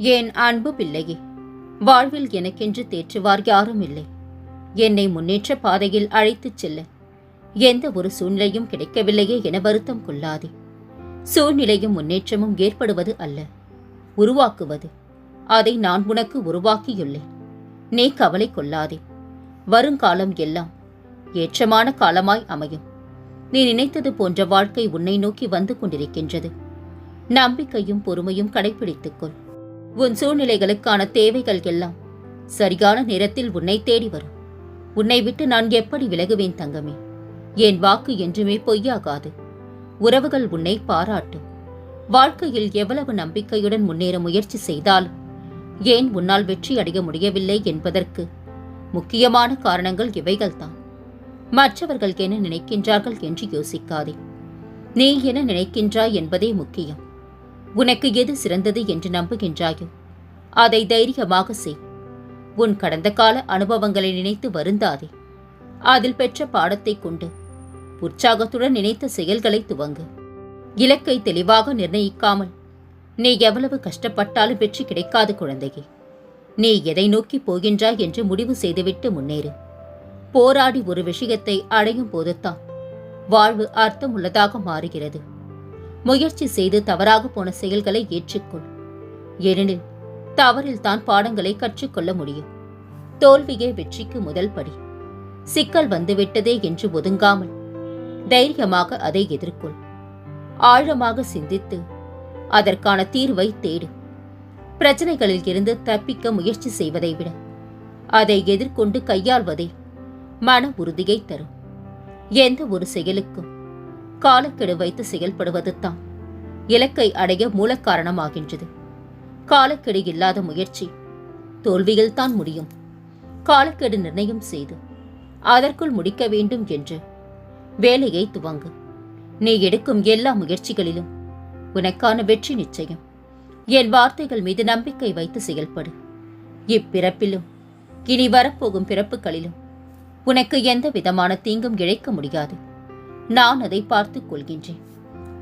என் அன்பு பிள்ளையே வாழ்வில் எனக்கென்று தேற்றுவார் யாரும் இல்லை. என்னை முன்னேற்ற பாதையில் அழைத்துச் செல்ல எந்த ஒரு சூழ்நிலையும் கிடைக்கவில்லையே என வருத்தம் கொள்ளாதே. சூழ்நிலையும் முன்னேற்றமும் ஏற்படுவது அல்ல உருவாக்குவது. அதை நான் உனக்கு உருவாக்கியுள்ளேன். நீ கவலை கொள்ளாதே. வருங்காலம் எல்லாம் ஏற்றமான காலமாய் அமையும். நீ நினைத்தது போன்ற வாழ்க்கை உன்னை நோக்கி வந்து கொண்டிருக்கின்றது. நம்பிக்கையும் பொறுமையும் கடைபிடித்துக்கொள் உன் சூழ்நிலைகளுக்கான தேவைகள் எல்லாம் சரியான நேரத்தில் உன்னை தேடி வரும். உன்னை விட்டு நான் எப்படி விலகுவேன் தங்கமே? என் வாக்கு என்றுமே பொய்யாகாது. உறவுகள் உன்னை பாராட்டும். வாழ்க்கையில் எவ்வளவு நம்பிக்கையுடன் முன்னேற முயற்சி செய்தாலும் ஏன் உன்னால் வெற்றி அடைய முடியவில்லை என்பதற்கு முக்கியமான காரணங்கள் இவைகள்தான். மற்றவர்கள் என்ன நினைக்கின்றார்கள் என்று யோசிக்காதே. நீ என நினைக்கின்றாய் என்பதே முக்கியம். உனக்கு எது சிறந்தது என்று நம்புகின்றாயோ? அதை தைரியமாக செய். உன் கடந்த கால அனுபவங்களை நினைத்து வருந்தாதே. அதில் பெற்ற பாடத்தை கொண்டு உற்சாகத்துடன் நினைத்த செயல்களை துவங்கு. இலக்கை தெளிவாக நிர்ணயிக்காமல் நீ எவ்வளவு கஷ்டப்பட்டாலும் வெற்றி கிடைக்காது குழந்தையே. நீ எதை நோக்கி போகின்றாய் என்று முடிவு செய்துவிட்டு முன்னேறு. போராடி ஒரு விஷயத்தை அடையும் போதுதான் வாழ்வு அர்த்தமுள்ளதாக மாறுகிறது. முயற்சி செய்து தவறாக போன செயல்களை ஏற்றுக்கொள். ஏனெனில் தவறில் தான் பாடங்களை கற்றுக்கொள்ள முடியும். தோல்வியே வெற்றிக்கு முதல் படி. சிக்கல் வந்துவிட்டதே என்று ஒதுங்காமல் தைரியமாக அதை எதிர்கொள். ஆழமாக சிந்தித்து அதற்கான தீர்வை தேடு. பிரச்சனைகளில் இருந்து தப்பிக்க முயற்சி செய்வதை விட அதை எதிர்கொண்டு கையாள்வதே மன உறுதியை தரும். எந்த ஒரு செயலுக்கும் காலக்கெடு வைத்து செயல்படுவது தான் இலக்கை அடைய மூலக்காரணமாகின்றது. காலக்கெடு இல்லாத முயற்சி தோல்வியில் தான் முடியும். காலக்கெடு நிர்ணயம் செய்து அதற்குள் முடிக்க வேண்டும் என்று வேலையை துவங்கு. நீ எடுக்கும் எல்லா முயற்சிகளிலும் உனக்கான வெற்றி நிச்சயம். என் வார்த்தைகள் மீது நம்பிக்கை வைத்து செயல்படு. இப்பிறப்பிலும் இனி வரப்போகும் பிறப்புகளிலும் உனக்கு எந்த விதமான தீங்கும் இழைக்க முடியாது. நான் அதை பார்த்துக் கொள்கின்றேன்.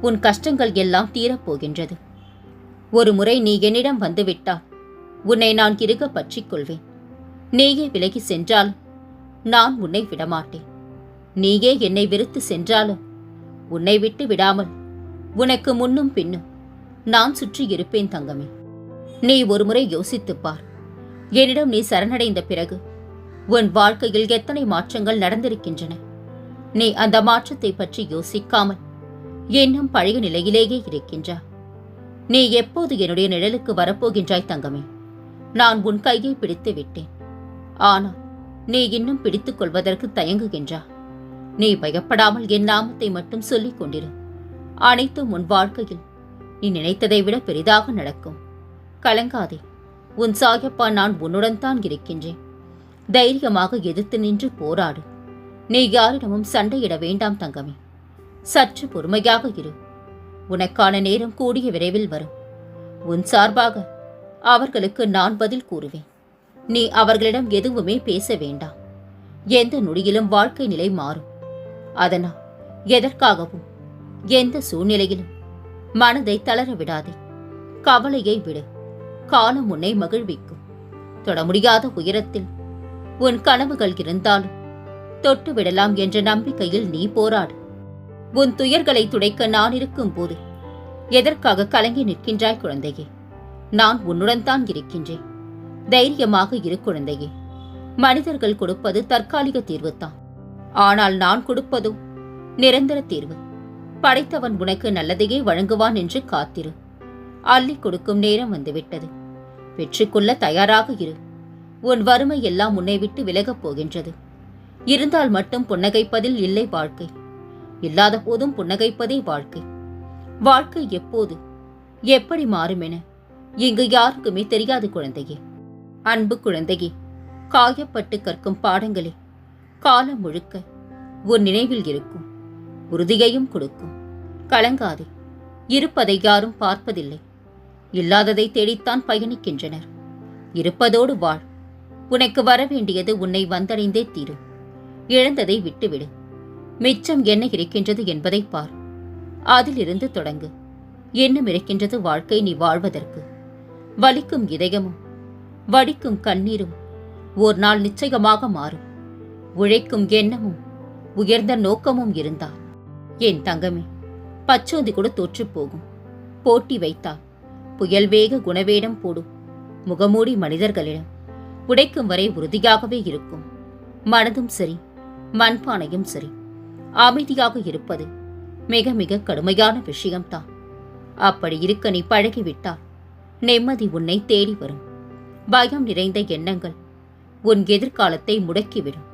உன் கஷ்டங்கள் எல்லாம் தீரப்போகின்றது. ஒரு முறை நீ என்னிடம் வந்துவிட்டால் உன்னை நான் கிருக பற்றிக் கொள்வேன். நீயே விலகி சென்றால் நான் உன்னை விடமாட்டேன். நீயே என்னை வெறுத்து சென்றாலும் உன்னை விட்டு விடாமல் உனக்கு முன்னும் பின்னும் நான் சுற்றி இருப்பேன் தங்கமே. நீ ஒருமுறை யோசித்துப் பார். என்னிடம் நீ சரணடைந்த பிறகு உன் வாழ்க்கையில் எத்தனை மாற்றங்கள் நடந்திருக்கின்றன? நீ அந்த மாற்றத்தை பற்றி யோசிக்காமல் இன்னும் பழைய நிலையிலேயே இருக்கின்றா. நீ எப்போது என்னுடைய நிழலுக்கு வரப்போகின்றாய் தங்கமே? நான் உன் கையை பிடித்து விட்டேன். ஆனால் நீ இன்னும் பிடித்துக் கொள்வதற்கு தயங்குகின்றா? நீ பயப்படாமல் என் நாமத்தை மட்டும் சொல்லிக் கொண்டிரு. அனைத்தும் உன் வாழ்க்கையில் நீ நினைத்ததை விட பெரிதாக நடக்கும். கலங்காதே. உன் சாயப்பா நான் உன்னுடன் தான் இருக்கின்றேன். தைரியமாக எதிர்த்து நின்று போராடு. நீ யாரிடமும் சண்டையிட வேண்டாம் தங்கமே. சற்று பொறுமையாக இரு. உனக்கான நேரம் கூடிய விரைவில் வரும். உன் சார்பாக அவர்களுக்கு நான் பதில் கூறுவேன். நீ அவர்களிடம் எதுவுமே பேச வேண்டாம். எந்த நொடியிலும் வாழ்க்கை நிலை மாறும். அதனால் எதற்காகவும் எந்த சூழ்நிலையிலும் மனதை தளர விடாதே. கவலையை விடு. காலம் உன்னை மகிழ்விக்கும். தொட முடியாத உயரத்தில் உன் கனவுகள் இருந்தாலும் தொட்டு விடலாம் என்ற நம்பிக்கையில் நீ போராடு. உன் துயர்களை துடைக்க நான் இருக்கும் போது எதற்காக கலங்கி நிற்கின்றாய் குழந்தையே? நான் உன்னுடன் தான் இருக்கின்றேன். தைரியமாக இரு குழந்தையே. மனிதர்கள் கொடுப்பது தற்காலிக தீர்வுதான். ஆனால் நான் கொடுப்பதோ? நிரந்தர தீர்வு. படைத்தவன் உனக்கு நல்லதையே வழங்குவான் என்று காத்திரு. அள்ளி கொடுக்கும் நேரம் வந்துவிட்டது. வெற்றிக்கொள்ள தயாராக இரு. உன் வறுமை எல்லாம் உன்னை விட்டு விலகப் போகின்றது. இருந்தால் மட்டும் புன்னகைப்பதில் இல்லை வாழ்க்கை. இல்லாத போதும் புன்னகைப்பதே வாழ்க்கை. வாழ்க்கை எப்போது? எப்படி மாறும் என இங்கு யாருக்குமே தெரியாது குழந்தையே. அன்பு குழந்தையே காயப்பட்டு கற்கும் பாடங்களே காலம் முழுக்க ஒரு நினைவில் இருக்கும் உறுதியையும் கொடுக்கும். கலங்காதே இருப்பதை யாரும் பார்ப்பதில்லை. இல்லாததை தேடித்தான் பயணிக்கின்றனர். இருப்பதோடு வாழ். உனக்கு வரவேண்டியது உன்னை வந்தடைந்தே தீரும். இழந்ததை விட்டுவிடு. மிச்சம் என்ன இருக்கின்றது என்பதை பார். அதிலிருந்து தொடங்கு. இன்னும் இருக்கின்றது வாழ்க்கை நீ வாழ்வதற்கு. வலிக்கும் இதயமும் வடிக்கும் கண்ணீரும் ஒரு நாள் நிச்சயமாக மாறும். உழைக்கும் எண்ணமும் உயர்ந்த நோக்கமும் இருந்தால் என் தங்கமே பச்சோந்தி கூட தோற்றுப் போகும். போட்டி வைத்தால் புயல் வேக குணவேடம் போடும். முகமூடி மனிதர்களிடம் உடைக்கும் வரை உறுதியாகவே இருக்கும். மனதும் சரி மண்பானையும் சரி. அமைதியாக இருப்பது மிக மிக கடுமையான விஷயம்தான். அப்படி இருக்க நீ பழகிவிட்டால் நிம்மதி உன்னை தேடி வரும். பயம் நிறைந்த எண்ணங்கள் உன் எதிர்காலத்தை முடக்கிவிடும்.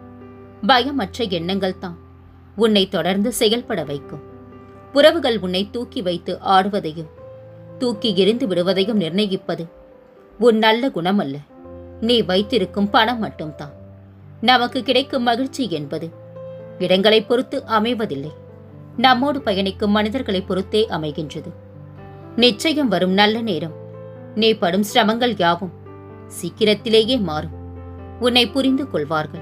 பயமற்ற எண்ணங்கள் தான் உன்னை தொடர்ந்து செயல்பட வைக்கும். உறவுகள் உன்னை தூக்கி வைத்து ஆடுவதையும் தூக்கி எரிந்து விடுவதையும் நிர்ணயிப்பது உன் நல்ல குணமல்ல. நீ வைத்திருக்கும் பணம் மட்டும்தான். நமக்கு கிடைக்கும் மகிழ்ச்சி என்பது. இடங்களை பொறுத்து அமைவதில்லை. நம்மோடு பயணிக்கும் மனிதர்களை பொறுத்தே அமைகின்றது. நிச்சயம் வரும் நல்ல நேரம். நீ படும் சிரமங்கள் யாவும் சீக்கிரத்திலேயே மாறும். உன்னை புரிந்து கொள்வார்கள்.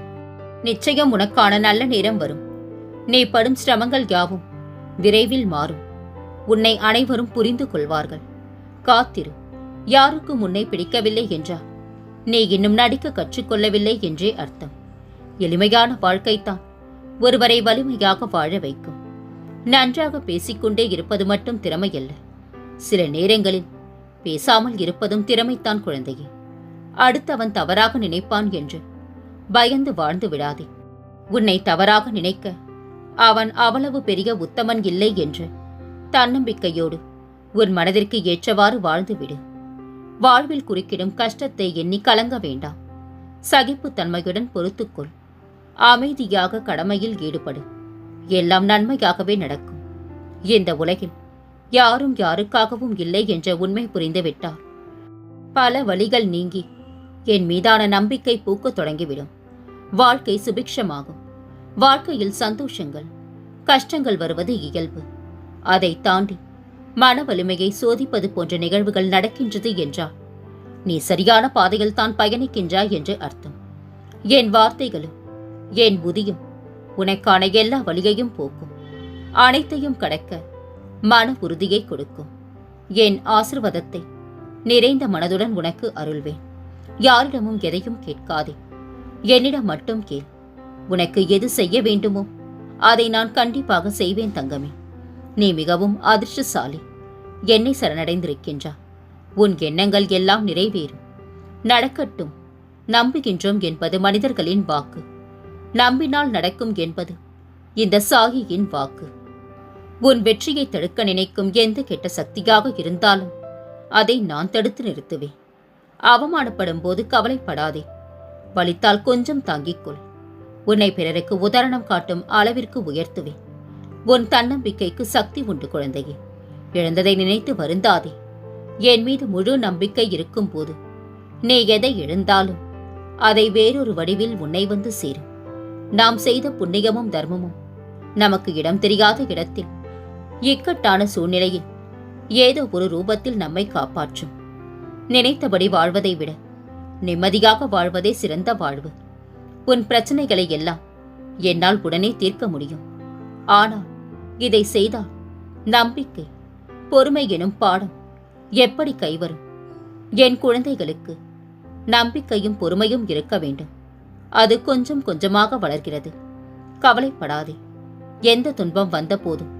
நிச்சயம் உனக்கான நல்ல நேரம் வரும். நீ படும் சிரமங்கள் யாவும் விரைவில் மாறும். உன்னை அனைவரும் புரிந்து கொள்வார்கள். காத்திரு. யாருக்கும் உன்னை பிடிக்கவில்லை என்றால் நீ இன்னும் நடிக்க கற்றுக்கொள்ளவில்லை என்றே அர்த்தம். எளிமையான வாழ்க்கைத்தான் ஒருவரை வலிமையாக வாழ வைக்கும். நன்றாக பேசிக்கொண்டே இருப்பது மட்டும் திறமையல்ல. சில நேரங்களில் பேசாமல் இருப்பதும் திறமைத்தான் குழந்தையே. அடுத்தவன் தவறாக நினைப்பான் என்று பயந்து வாழ்ந்து விடாதே. உன்னை தவறாக நினைக்க அவன் அவ்வளவு பெரிய உத்தமன் இல்லை என்று தன்னம்பிக்கையோடு உன் மனதிற்கு ஏற்றவாறு வாழ்ந்து விடு. வாழ்வில் குறுக்கிடும் கஷ்டத்தை எண்ணி கலங்க வேண்டாம். சகிப்புத்தன்மையுடன் பொறுத்துக்கொள். அமைதியாக கடமையில் ஈடுபடு. எல்லாம் நன்மையாகவே நடக்கும். இந்த உலகில் யாரும் யாருக்காகவும் இல்லை என்ற உண்மை புரிந்துவிட்டார் பல வழிகள் நீங்கி என் மீதான நம்பிக்கை பூக்கத் தொடங்கிவிடும். வாழ்க்கை சுபிக்ஷமாகும். வாழ்க்கையில் சந்தோஷங்கள் கஷ்டங்கள் வருவது இயல்பு. அதை தாண்டி மன வலிமையை சோதிப்பது போன்ற நிகழ்வுகள் நடக்கின்றது என்றால் நீ சரியான பாதையில் தான் பயணிக்கின்றாய் என்று அர்த்தம். என் வார்த்தைகளும் என் புதியும் உனக்கான எல்லா வழியையும் போக்கும். அனைத்தையும் கடக்க மன உறுதியை கொடுக்கும். என் ஆசிர்வாதத்தை நிறைந்த மனதுடன் உனக்கு அருள்வேன். யாரிடமும் எதையும் கேட்காதே. என்னிடம் மட்டும் கேள். உனக்கு எது செய்ய வேண்டுமோ அதை நான் கண்டிப்பாக செய்வேன் தங்கமே. நீ மிகவும் அதிர்ஷ்டசாலி. என்னை சரணடைந்திருக்கின்றா. உன் எண்ணங்கள் எல்லாம் நிறைவேறும். நடக்கட்டும். நம்புகின்றோம் என்பது மனிதர்களின் வாக்கு. நம்பினால் நடக்கும் என்பது இந்த சாகியின் வாக்கு. உன் வெற்றியை தடுக்க நினைக்கும் எந்த கெட்ட சக்தியாக இருந்தாலும் அதை நான் தடுத்து நிறுத்துவேன். அவமானப்படும் போது கவலைப்படாதே. வலித்தால் கொஞ்சம் தாங்கிக்கொள். உன்னை பிறருக்கு உதாரணம் காட்டும் அளவிற்கு உயர்த்துவேன். உன் தன்னம்பிக்கைக்கு சக்தி உண்டு குழந்தையே. இழந்ததை நினைத்து வருந்தாதே. என் மீது முழு நம்பிக்கை இருக்கும் போது நீ எதை இழந்தாலும் அதை வேறொரு வடிவில் உன்னை வந்து சேரும். நாம் செய்த புண்ணியமும் தர்மமும் நமக்கு இடம் தெரியாத இடத்தில் இக்கட்டான சூழ்நிலையில் ஏதோ ஒரு ரூபத்தில் நம்மை காப்பாற்றும். நினைத்தபடி வாழ்வதை விட நிம்மதியாக வாழ்வதே சிறந்த வாழ்வு. உன் பிரச்சனைகளை எல்லாம் என்னால் உடனே தீர்க்க முடியும். ஆனால் இதை செய்தால் நம்பிக்கை பொறுமை எனும் பாடம் எப்படி கைவரும்? என் குழந்தைகளுக்கு நம்பிக்கையும் பொறுமையும் இருக்க வேண்டும். அது கொஞ்சம் கொஞ்சமாக வளர்கிறது. கவலைப்படாதே. எந்த துன்பம் வந்த போதும்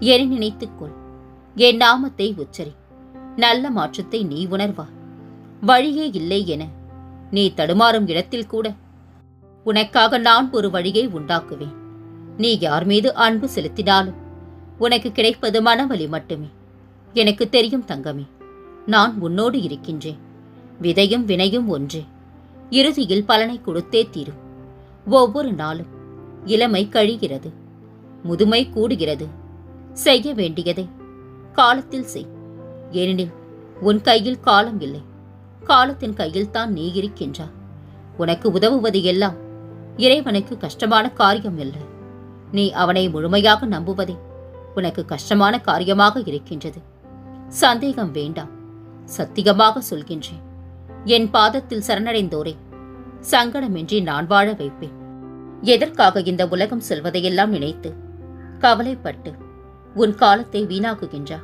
என்னை நினைத்துக்கொள் என் நாமத்தை உச்சரி. நல்ல மாற்றத்தை நீ உணர்வா. வழியே இல்லை என நீ தடுமாறும் இடத்தில் கூட உனக்காக நான் ஒரு வழியை உண்டாக்குவேன். நீ யார் மீது அன்பு செலுத்தினாலும் உனக்கு கிடைப்பது மனவலி மட்டுமே. எனக்கு தெரியும் தங்கமே நான் உன்னோடு இருக்கின்றேன். விதையும் வினையும் ஒன்றே. இறுதியில் பலனை கொடுத்தே தீரும். ஒவ்வொரு நாளும் இளமை கழிகிறது முதுமை கூடுகிறது. செய்ய வேண்டியதை காலத்தில் செய். ஏனெனில் உன் கையில் காலம் இல்லை. காலத்தின் கையில் தான் நீ இருக்கின்றாய் உனக்கு உதவுவது எல்லாம் இறைவனுக்கு கஷ்டமான காரியம் இல்லை நீ அவனை முழுமையாக நம்புவதே உனக்கு கஷ்டமான காரியமாக இருக்கின்றது. சந்தேகம் வேண்டாம். சத்தியமாக சொல்கின்றேன். என் பாதத்தில் சரணடைந்தோரே. சங்கடமின்றி நான் வாழ வைப்பேன். எதற்காக இந்த உலகம் செல்வதையெல்லாம் நினைத்து கவலைப்பட்டு உன் காலத்தை வீணாக்குகின்றா?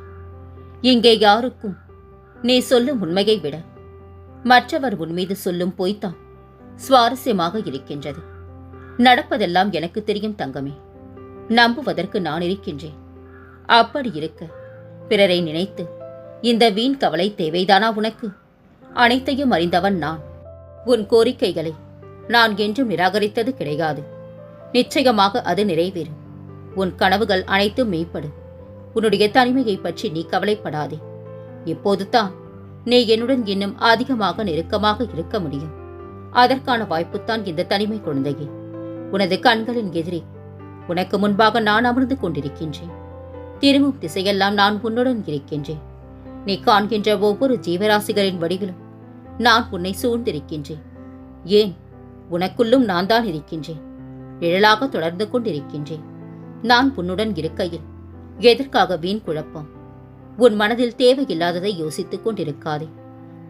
இங்கே யாருக்கும் நீ சொல்லும் உண்மையை விட மற்றவர் உன் மீது சொல்லும் பொய்த்தான் சுவாரஸ்யமாக இருக்கின்றது. நடப்பதெல்லாம் எனக்கு தெரியும் தங்கமே. நம்புவதற்கு நான் இருக்கின்றேன். அப்படி இருக்க பிறரை நினைத்து இந்த வீண் கவலை தேவைதானா உனக்கு? அனைத்தையும் அறிந்தவன் நான். உன் கோரிக்கைகளை நான் என்றும் நிராகரித்தது கிடையாது. நிச்சயமாக அது நிறைவேறும். உன் கனவுகள் அனைத்தும் மெய்ப்படும் உன்னுடைய தனிமையை பற்றி நீ கவலைப்படாதே. இப்போது தான் நீ என்னுடன் இன்னும் அதிகமாக நெருக்கமாக இருக்க முடியும். அதற்கான வாய்ப்புத்தான் இந்த தனிமை குழந்தையே. உனது கண்களின் எதிரே உனக்கு முன்பாக நான் அமர்ந்து கொண்டிருக்கின்றேன். திரும்பும் திசையெல்லாம் நான் உன்னுடன் இருக்கின்றேன். நீ காண்கின்ற ஒவ்வொரு ஜீவராசிகளின் வடிவிலும் நான் உன்னை சூழ்ந்திருக்கின்றேன். ஏன்? உனக்குள்ளும் நான் தான் இருக்கின்றேன். நிழலாக தொடர்ந்து கொண்டிருக்கின்றேன். நான் உன்னுடன் இருக்கையில் எதற்காக வீண் குழப்பம்? உன் மனதில் தேவையில்லாததை யோசித்துக் கொண்டிருக்காதே.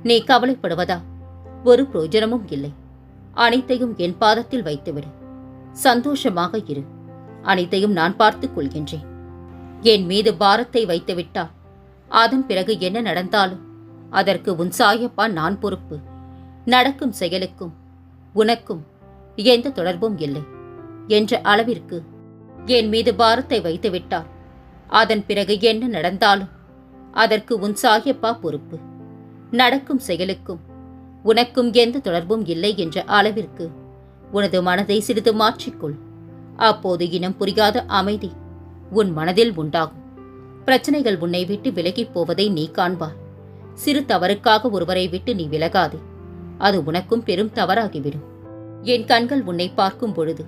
நீ கவலைப்படுவதா? ஒரு பிரயோஜனமும் இல்லை. அனைத்தையும் என் பாதத்தில் வைத்துவிடு. சந்தோஷமாக இரு. அனைத்தையும் நான் பார்த்துக் கொள்கின்றேன். என் மீது பாரத்தை வைத்துவிட்டால் அதன் பிறகு என்ன நடந்தாலும் அதற்கு உன் சாயப்பா நான் பொறுப்பு. நடக்கும் செயலுக்கும் உனக்கும் எந்த தொடர்பும் இல்லை என்ற அளவிற்கு என் மீது பாரத்தை வைத்துவிட்டால் அதன் பிறகு என்ன நடந்தாலும் அதற்கு உன் சாயப்பா பொறுப்பு. நடக்கும் செயலுக்கும் உனக்கும் எந்த தொடர்பும் இல்லை என்ற அளவிற்கு உனது மனதை சிறிது மாற்றிக்கொள். அப்போது இனம் புரியாத அமைதி உன் மனதில் உண்டாகும். பிரச்சனைகள் உன்னை விட்டு விலகிப் போவதை நீ காண்பாய் சிறு தவறுக்காக ஒருவரை விட்டு நீ விலகாதே. அது உனக்கும் பெரும் தவறாகிவிடும். என் கண்கள் உன்னை பார்க்கும் பொழுது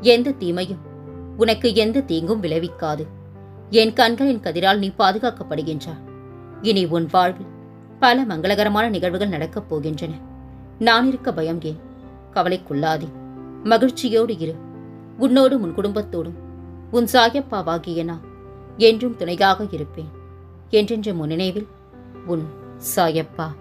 எந்த தீமையும் உனக்கு எந்த தீங்கும் விளைவிக்காது. என் கண்களின் கதிரால் நீ பாதுகாக்கப்படுகின்றாய். இனி உன் வாழ்வில் பல மங்களகரமான நிகழ்வுகள் நடக்கப் போகின்றன. நான் இருக்க பயம் ஏன்? கவலைக்குள்ளாதே. மகிழ்ச்சியோடு இரு. உன்னோடும் உன் குடும்பத்தோடும். உன் சாயப்பாவாகிய நான் என்றும் துணையாக இருப்பேன். என்றென்ற முன் நினைவில் உன் சாயப்பா.